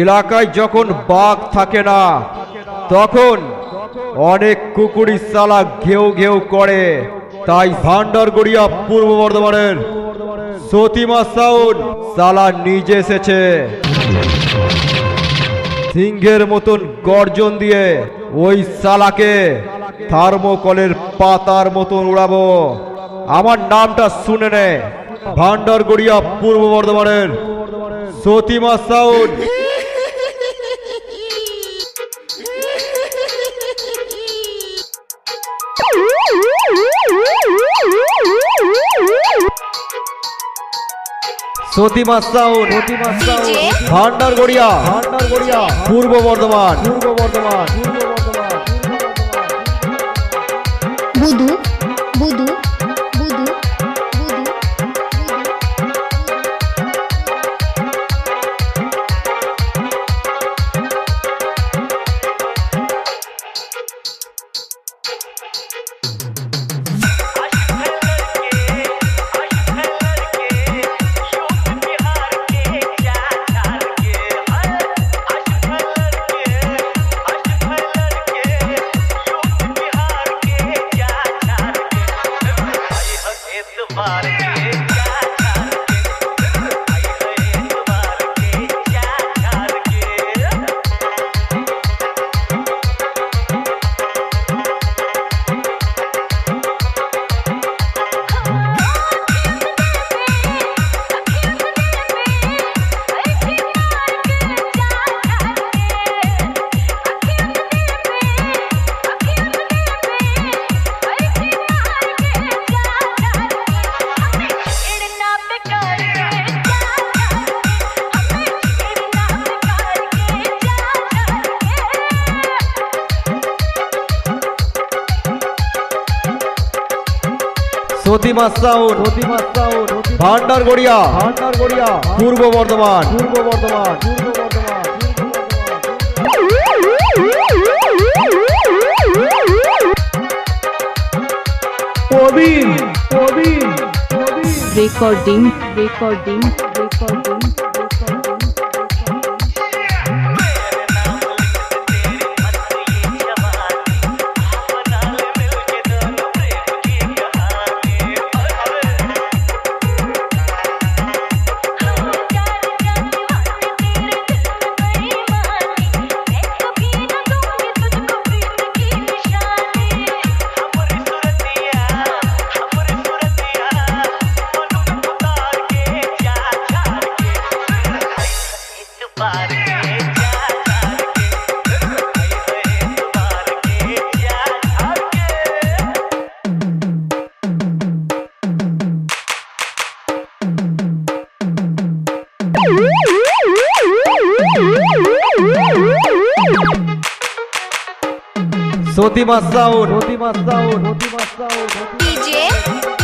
এলাকায় যখন বাঘ থাকে না, তখন অনেক কুকুরি সালা ঘেউ ঘেউ করে। তাই ভান্ডারগড়িয়া পূর্ব বর্ধমানের সতীমা সাউন্ড সালা নিজে এসেছে। সিংহের মতন গর্জন দিয়ে ওই সালাকে থার্মোকলের পাতার মতন উড়াবো। আমার নামটা শুনে নে। ভান্ডারগড়িয়া পূর্ব বর্ধমানের Satima sound Satima sound Bhandar Garia Bhandargaria Bhandargaria Purba Bardhaman. Purba Bardhaman. Satima sound Satima sound Bhandargaria Bhandargaria Purba Bardhaman. Purba Bardhaman Purba Bardhaman Prabin Prabin. Recording recording recording sound Satima sound Satima sound DJ